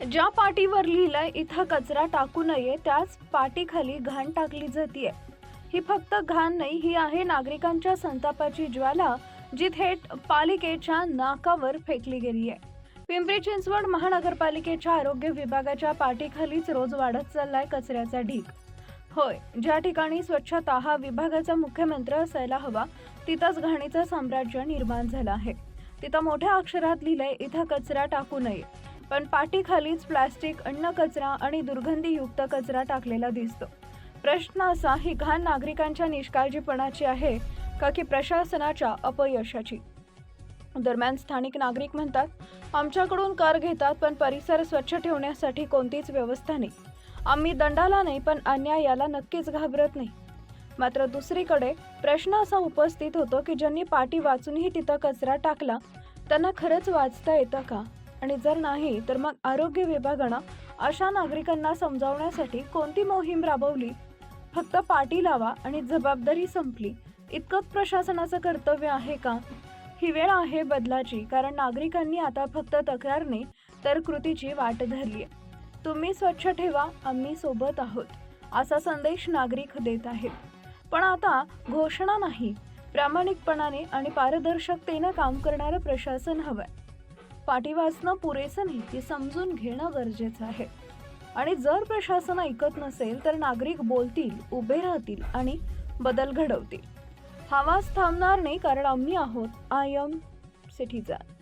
ज्या पाटीवर लिहिलंय इथं कचरा टाकू नये त्याच पाटीखाली घाण टाकली जातीये. ही फक्त घाण नाही ही आहे नागरिकांच्या संतापाची ज्वाला जी थेट पालिकेच्या नाकावर फेकली गेली आहे पिंपरी चिंचवड महानगरपालिकेच्या आरोग्य विभागाच्या पाठीखालीच रोज वाढत चाललाय कचऱ्याचा ढीग. होय ज्या ठिकाणी स्वच्छता हा विभागाचा मुख्यमंत्री असायला हवा तिथंच घाणीचं साम्राज्य निर्माण झालं आहे. तिथं मोठ्या अक्षरात लिहिलंय इथं कचरा टाकू नये. पण पाठीखालीच प्लास्टिक अन्न कचरा आणि दुर्गंधीयुक्त कचरा टाकलेला दिसतो. प्रश्न असा ही घाण नागरिकांच्या निष्काळजीपणाची आहे का की प्रशासनाच्या अपयशाची? दरम्यान स्थानिक नागरिक म्हणतात आमच्याकडून कर घेतात पण परिसर स्वच्छ ठेवण्यासाठी कोणतीच व्यवस्था नाही. आम्ही दंडाला नाही पण अन्यायाला नक्कीच घाबरत नाही. मात्र दुसरीकडे प्रश्न असा उपस्थित होतो की ज्यांनी पाठी वाचूनही तिथं कचरा टाकला त्यांना खरंच वाचता येतं का? आणि जर नाही तर मग आरोग्य विभागानं अशा नागरिकांना समजावण्यासाठी कोणती मोहीम राबवली? फक्त पाटी लावा आणि जबाबदारी संपली. इतकंच प्रशासनाचं कर्तव्य आहे का? ही वेळ आहे बदलाची कारण नागरिकांनी आता फक्त तक्रार नाही तर कृतीची वाट धरली आहे तुम्ही स्वच्छ ठेवा आम्ही सोबत आहोत असा संदेश नागरिक देत आहेत. पण आता घोषणा नाही. प्रामाणिकपणाने आणि पारदर्शकतेनं काम करणारं प्रशासन हवंय. पाठी वाचणं पुरेसं नाही ती समजून घेणं गरजेचं आहे. आणि जर प्रशासन ऐकत नसेल तर नागरिक बोलतील उभे राहतील आणि बदल घडवतील. हवाच थांबणार नाही कारण आम्ही आहोत आय एम सिटीजन.